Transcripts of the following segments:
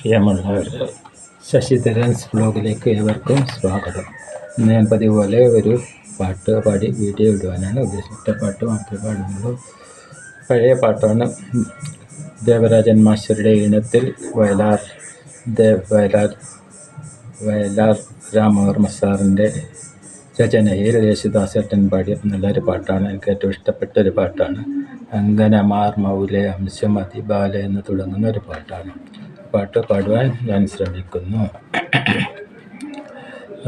പ്രിയമുള്ളവരെ ശശിധരൻസ് ബ്ലോഗിലേക്ക് ഏവർക്കും സ്വാഗതം. ഇന്ന് ഞാൻ പതിവ് പോലെ ഒരു പാട്ട് പാടി വീഡിയോ ഇടുവാനാണ് ഉദ്ദേശിച്ച പാട്ട് മാത്രമേ പാടുന്നുള്ളൂ. പഴയ പാട്ടാണ് ദേവരാജൻ മാസ്റ്ററുടെ ഈണത്തിൽ വയലാർ ദേവ് വയലാർ വയലാർ രാമവർമ്മ സാറിന്റെ രചനയിൽ യേശുദാസേട്ടൻ പാടിയ നല്ലൊരു പാട്ടാണ്. എനിക്ക് ഏറ്റവും ഇഷ്ടപ്പെട്ട ഒരു പാട്ടാണ്. അങ്കനമാർ മൗലെ അംശം അതിബാല എന്ന് തുടങ്ങുന്ന ഒരു പാട്ടാണ്. പാട്ട് പാടുവാൻ ഞാൻ ശ്രമിക്കുന്നു.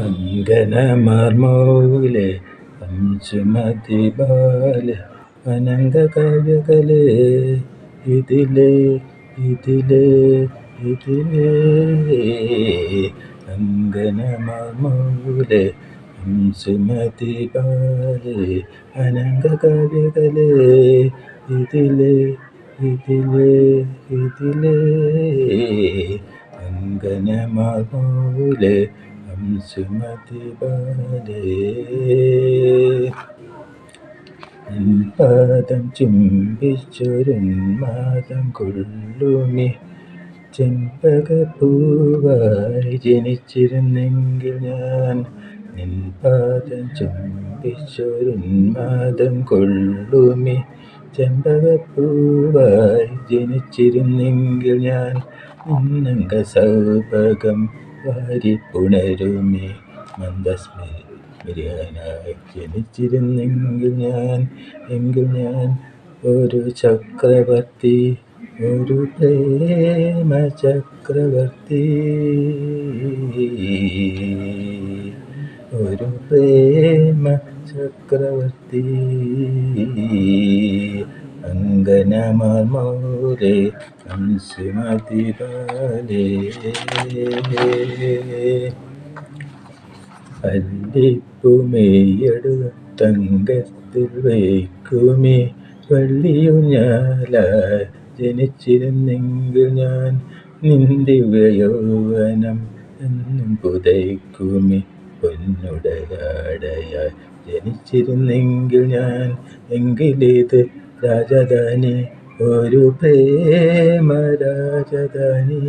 അങ്കനമാർമൂലെ മൗലെ അംശമതി ബാല അനങ്ക കവ്യകലേ ഇതിലേ ഇതിലേ ഇതിലേ. അങ്കനമാർ മൗലെ ഹംസുമതി ബാലേ അനങ്ക കവികളേ ഇതിലേ ഇതിലേ ഇതിലേ അങ്കനമാകൂലേ ഹംസുമതി ബാലേ പാദം ചുംബിച്ചൊരുന്മാദം കൊള്ളുമി. ചെമ്പകപ്പൂവായി ജനിച്ചിരുന്നെങ്കിൽ ഞാൻ നിൻ പാദം ചുംബിച്ചൊരുന്മാദം കൊള്ളുമി. ചെമ്പകപ്പൂവായി ജനിച്ചിരുന്നെങ്കിൽ ഞാൻ നിന്നങ്ക സൗഭകം വാരിപ്പുണരുമി മന്ദസ്മരിയാനായി ജനിച്ചിരുന്നെങ്കിൽ ഞാൻ എങ്കിൽ ഞാൻ ഒരു ചക്രവർത്തി ഒരു പ്രേമ ചക്രവർത്തി ഒരു പ്രേമ ചക്രവർത്തി. അങ്കനമാർ അല്ലിപ്പുമേയടുത്തങ്കത്തിൽ ഹംസുമതി ബാലേ അല്ലിപ്പുമെയ്യടു തങ്കത്തിൽ വയ്ക്കുമേ വള്ളിയുഞ്ഞാല ജനിച്ചിരുന്നെങ്കിൽ ഞാൻ നിന്റെ യൗവനം എന്നും പുതയ്ക്കുമി. പൊന്നുടയാടയായി ജനിച്ചിരുന്നെങ്കിൽ ഞാൻ എങ്കിലേത് രാജധാനി? ഒരു പ്രേമ രാജധാനി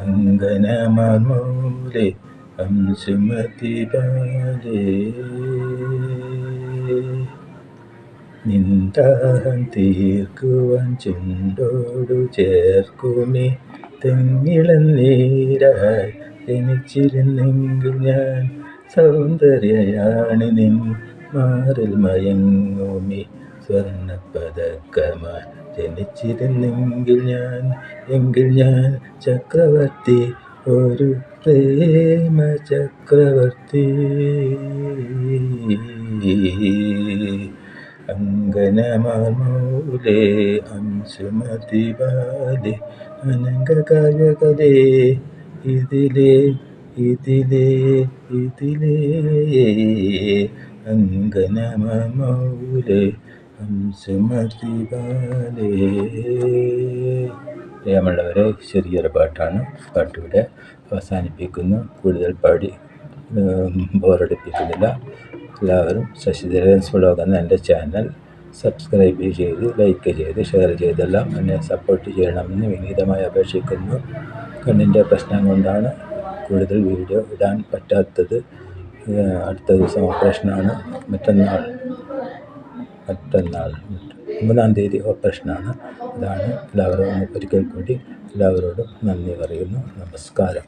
അങ്കനമൂലെ ഹംസുമതി ബാലേ നിന്ദാഹം തീർക്കുവാൻ ചുണ്ടോടു ചേർക്കുമേ. തെങ്ങിളന്നീരായി ജനിച്ചിരുന്നെങ്കിൽ ഞാൻ സൗന്ദര്യയാണ് നിൻ മാറിൽ മയങ്ങുമി. സ്വർണപ്പതക്കമായി ജനിച്ചിരുന്നെങ്കിൽ ഞാൻ എങ്കിൽ ഞാൻ ചക്രവർത്തി ഒരു പ്രേമ ചക്രവർത്തി അങ്കനമാമൂലേ അംശുമതി ബാലേ അനങ്കകാവ്യകലേ ഇതിലേ ഇതിലേ ഇതിലേ. അങ്കനമൗലേ ഹംസുമതി ബാലേ പ്രിയമുള്ളവരെ ചെറിയൊരു പാട്ടാണ് പാട്ടിവിടെ അവസാനിപ്പിക്കുന്നു. കൂടുതൽ പാടി ബോറടിപ്പിക്കുന്നില്ല. എല്ലാവരും ശശിധരൻ ബ്ലോഗ് എന്ന എന്റെ ചാനൽ സബ്സ്ക്രൈബ് ചെയ്ത് ലൈക്ക് ചെയ്ത് ഷെയർ ചെയ്തെല്ലാം എന്നെ സപ്പോർട്ട് ചെയ്യണമെന്ന് വിനീതമായി അപേക്ഷിക്കുന്നു. കണ്ണിന്റെ പ്രശ്നം കൊണ്ടാണ് കൂടുതൽ വീഡിയോ ഇടാൻ പറ്റാത്തത്. അടുത്ത ദിവസം ഓപ്പറേഷനാണ് മറ്റന്നാൾ മറ്റന്നാൾ മൂന്നാം തീയതി ഓപ്പറേഷനാണ് അതാണ് എല്ലാവരോടും ഒരിക്കൽ കൂടി എല്ലാവരോടും നന്ദി പറയുന്നു. നമസ്കാരം.